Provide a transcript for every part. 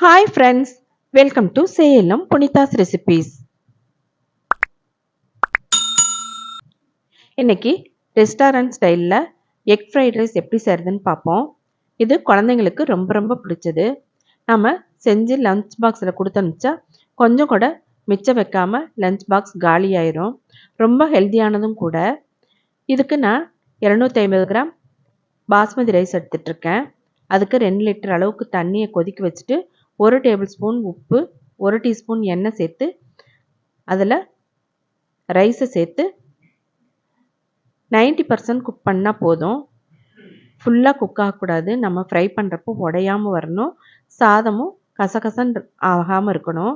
Hi friends welcome to Salem Punitha's recipes இன்னைக்கு restaurant ஸ்டைலில் egg fried rice எப்படி செய்கிறதுன்னு பார்ப்போம். இது குழந்தைங்களுக்கு ரொம்ப ரொம்ப பிடிச்சது. நம்ம செஞ்சு லஞ்ச் பாக்ஸில் கொடுத்தனுச்சா கொஞ்சம் கூட மிச்சம் வைக்காமல் லஞ்ச் பாக்ஸ் காலி ஆயிரும் ரொம்ப ஹெல்த்தியானதும் கூட. இதுக்கு நான் இரநூத்தி ஐம்பது கிராம் பாஸ்மதி ரைஸ் எடுத்துகிட்ருக்கேன் அதுக்கு ரெண்டு லிட்டர் அளவுக்கு தண்ணியை கொதிக்க வச்சுட்டு ஒரு டேபிள் ஸ்பூன் உப்பு ஒரு டீஸ்பூன் எண்ணெய் சேர்த்து அதில் ரைஸை சேர்த்து நைன்ட்டி பர்சன்ட் குக் பண்ணால் போதும். ஃபுல்லாக குக் ஆகக்கூடாது. நம்ம ஃப்ரை பண்ணுறப்போ உடையாமல் வரணும். சாதமும் கசகசன் ஆகாமல் இருக்கணும்.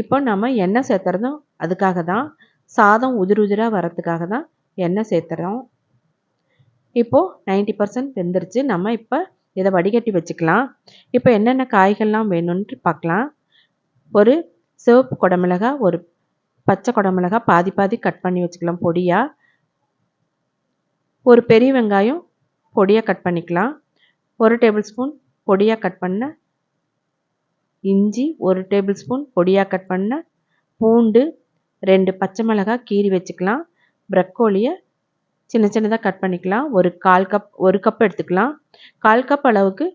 இப்போ நம்ம எண்ணெய் சேர்த்துறதும் அதுக்காக தான். சாதம் உதிர் உதிராக வரத்துக்காக தான் எண்ணெய் சேர்த்துறோம். இப்போது நைன்ட்டி பர்சன்ட் வெந்துருச்சு. நம்ம இப்போ இதை வடிகட்டி வச்சுக்கலாம். இப்போ என்னென்ன காய்கள்லாம் வேணும்ன்ட்டு பார்க்கலாம். ஒரு சிவப்பு குடமிளகா ஒரு பச்சை குடமிளகா பாதி பாதி கட் பண்ணி வச்சுக்கலாம் பொடியாக ஒரு பெரிய வெங்காயம் பொடியாக கட் பண்ணிக்கலாம். ஒரு டேபிள் ஸ்பூன் பொடியாக கட் பண்ண இஞ்சி ஒரு டேபிள் ஸ்பூன் பொடியாக கட் பண்ண பூண்டு ரெண்டு பச்சை மிளகாய் கீறி வச்சுக்கலாம். ப்ரக்கோலியை சின்ன சின்னதாக கட் பண்ணிக்கலாம். ஒரு கால் கப் ஒரு கப் எடுத்துக்கலாம். கால் கப் அளவுக்கு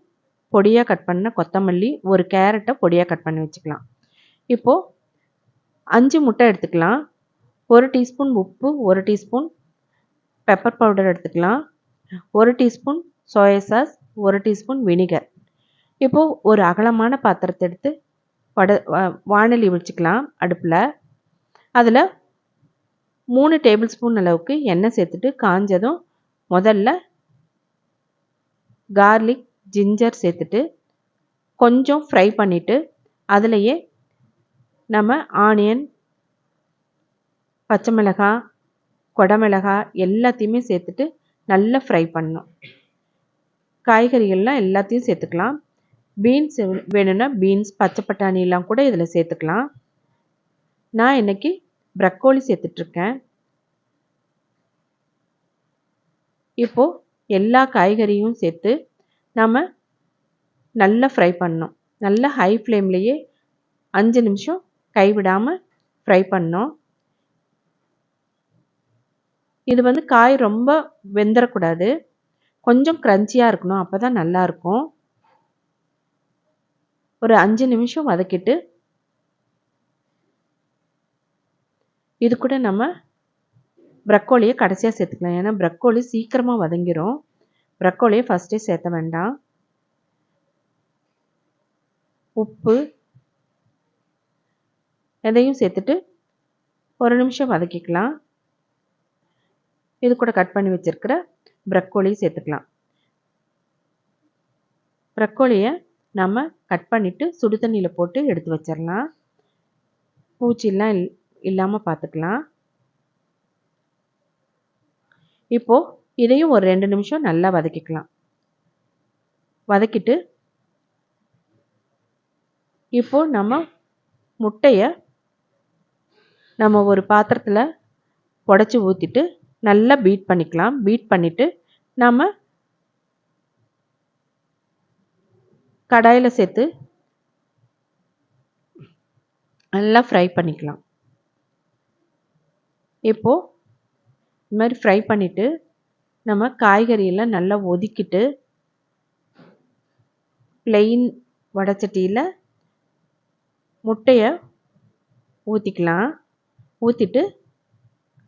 பொடியாக கட் பண்ண கொத்தமல்லி ஒரு கேரட்டை பொடியாக கட் பண்ணி வச்சுக்கலாம். இப்போது அஞ்சு முட்டை எடுத்துக்கலாம். ஒரு டீஸ்பூன் உப்பு ஒரு டீஸ்பூன் பெப்பர் பவுடர் எடுத்துக்கலாம். ஒரு டீஸ்பூன் சோயா சாஸ் ஒரு டீஸ்பூன் வினிகர் இப்போது ஒரு அகலமான பாத்திரத்தை எடுத்து வட வானலி வச்சுக்கலாம் அடுப்பில். அதில் மூணு டேபிள் ஸ்பூன் அளவுக்கு எண்ணெய் சேர்த்துட்டு காஞ்சதும் முதல்ல கார்லிக் ஜிஞ்சர் சேர்த்துட்டு கொஞ்சம் ஃப்ரை பண்ணிவிட்டு அதுலேயே நம்ம ஆனியன் பச்சை மிளகாய் கொடமிளகாய் எல்லாத்தையுமே சேர்த்துட்டு நல்லா ஃப்ரை பண்ணணும். காய்கறிகள்லாம் எல்லாத்தையும் சேர்த்துக்கலாம். பீன்ஸ் வேணும்னா பீன்ஸ் பச்சை பட்டாணிலாம் கூட இதில் சேர்த்துக்கலாம். நான் இன்றைக்கி ப்ரக்கோலி சேர்த்துட்ருக்கேன் இப்போது எல்லா காய்கறியும் சேர்த்து நம்ம நல்லா ஃப்ரை பண்ணோம் நல்லா ஹை ஃப்ளேம்லேயே அஞ்சு நிமிஷம் கைவிடாமல் ஃப்ரை பண்ணோம் இது வந்து காய் ரொம்ப வெந்துடக்கூடாது கொஞ்சம் க்ரன்ச்சியாக இருக்கணும் அப்போ தான் நல்லாயிருக்கும் ஒரு அஞ்சு நிமிஷம் வதக்கிட்டு இது கூட நம்ம ப்ரக்கோலியை கடைசியாக சேர்த்துக்கலாம். ஏன்னா ப்ரக்கோலி சீக்கிரமாக வதங்கிடும் ப்ரக்கோலியை ஃபஸ்ட்டே சேர்த்த வேண்டாம். உப்பு எதையும் சேர்த்துட்டு ஒரு நிமிஷம் வதக்கிக்கலாம். இது கூட கட் பண்ணி வச்சுருக்கிற ப்ரக்கோலியை சேர்த்துக்கலாம். ப்ரக்கோலியை நம்ம கட் பண்ணிவிட்டு சுடு தண்ணியில் போட்டு எடுத்து வச்சிடலாம் பூச்சிலாம் இல் இல்லாமல் பார்த்துக்கலாம் இப்போது இதையும் ஒரு ரெண்டு நிமிஷம் நல்லா வதக்கிக்கலாம். வதக்கிட்டு இப்போது நம்ம முட்டையை நம்ம ஒரு பாத்திரத்தில் உடச்சி ஊற்றிட்டு நல்லா பீட் பண்ணிக்கலாம். பீட் பண்ணிவிட்டு நம்ம கடாயில் சேர்த்து நல்லா ஃப்ரை பண்ணிக்கலாம். இப்போது இது மாதிரி ஃப்ரை பண்ணிவிட்டு நம்ம காய்கறியெல்லாம் நல்லா ஒதுக்கிட்டு ப்ளெயின் வடச்சட்டியில் முட்டையை ஊற்றிக்கலாம் ஊற்றிட்டு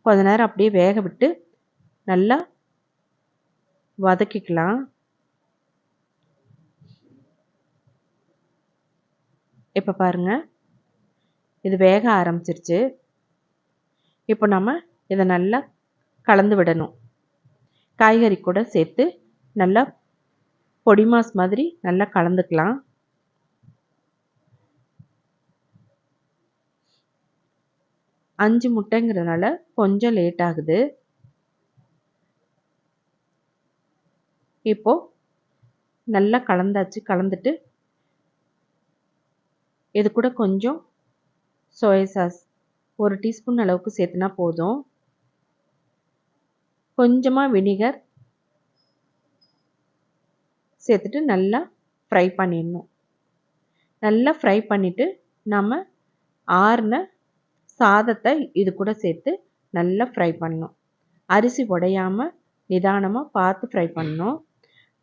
கொஞ்ச நேரம் அப்படியே வேக விட்டு நல்லா வதக்கிக்கலாம். இப்போ பாருங்கள் இது வேக ஆரம்பிச்சிருச்சு. இப்போ நம்ம இதை நல்லா கலந்து விடணும். காய்கறி கூட சேர்த்து நல்லா பொடி மாஸ் மாதிரி நல்லா கலந்துக்கலாம். அஞ்சு முட்டைங்கிறதுனால கொஞ்சம் லேட் ஆகுது. இப்போது நல்லா கலந்தாச்சு கலந்துட்டு இது கூட கொஞ்சம் சோயா சாஸ் ஒரு டீஸ்பூன் அளவுக்கு சேர்த்துனா போதும். கொஞ்சமாக வினிகர் சேர்த்துட்டு நல்லா ஃப்ரை பண்ணிடணும். நல்லா ஃப்ரை பண்ணிவிட்டு நம்ம ஆறின சாதத்தை இது கூட சேர்த்து நல்லா ஃப்ரை பண்ணணும். அரிசி உடையாமல் நிதானமாக பார்த்து ஃப்ரை பண்ணணும்.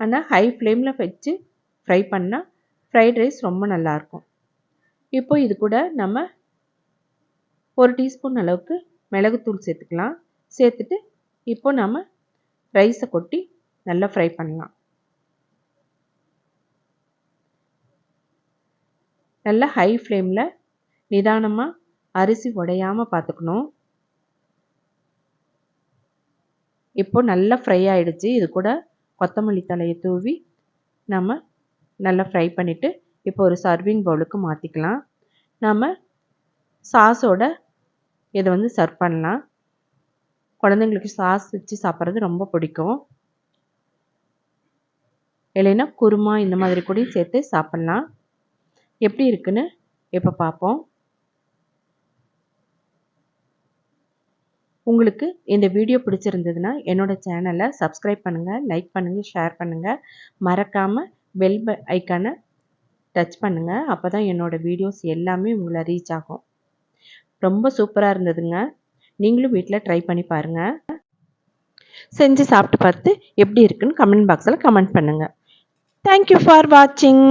ஆனால் ஹை ஃப்ளேமில் வச்சு ஃப்ரை பண்ணால் ஃப்ரைட் ரைஸ் ரொம்ப நல்லாயிருக்கும் இப்போ இது கூட நம்ம ஒரு டீஸ்பூன் அளவுக்கு மிளகுத்தூள் சேர்த்துக்கலாம். சேர்த்துட்டு இப்போ நம்ம ரைஸை கொட்டி நல்லா ஃப்ரை பண்ணலாம். நல்லா ஹை ஃப்ளேமில் நிதானமாக அரிசி உடையாமல் பார்த்துக்கணும். இப்போ நல்லா ஃப்ரை ஆகிடுச்சு இது கூட கொத்தமல்லி தலையை தூவி நம்ம நல்லா ஃப்ரை பண்ணிவிட்டு இப்போ ஒரு சர்விங் பவுலுக்கு மாற்றிக்கலாம் நம்ம சாஸோட இதை வந்து சர்வ் பண்ணலாம். குழந்தைங்களுக்கு சாஸ் வச்சு சாப்பிட்றது ரொம்ப பிடிக்கும். இல்லைன்னா குருமா இந்த மாதிரி கூட சேர்த்து சாப்பிட்லாம். எப்படி இருக்குன்னு இப்போ பார்ப்போம். உங்களுக்கு இந்த வீடியோ பிடிச்சிருந்ததுன்னா என்னோடய சேனலை சப்ஸ்கிரைப் பண்ணுங்கள் லைக் பண்ணுங்கள் ஷேர் பண்ணுங்கள் மறக்காமல் பெல் ஐக்கானை டச் பண்ணுங்கள் அப்போ தான் என்னோடய வீடியோஸ் எல்லாமே உங்களை ரீச் ஆகும். ரொம்ப சூப்பராக இருந்ததுங்க. நீங்களும் வீட்டில் ட்ரை பண்ணி பாருங்கள் செஞ்சு சாப்பிட்டு பார்த்து எப்படி இருக்குன்னு கமெண்ட் பாக்ஸில் கமெண்ட் பண்ணுங்கள் தேங்க்யூ ஃபார் வாட்சிங்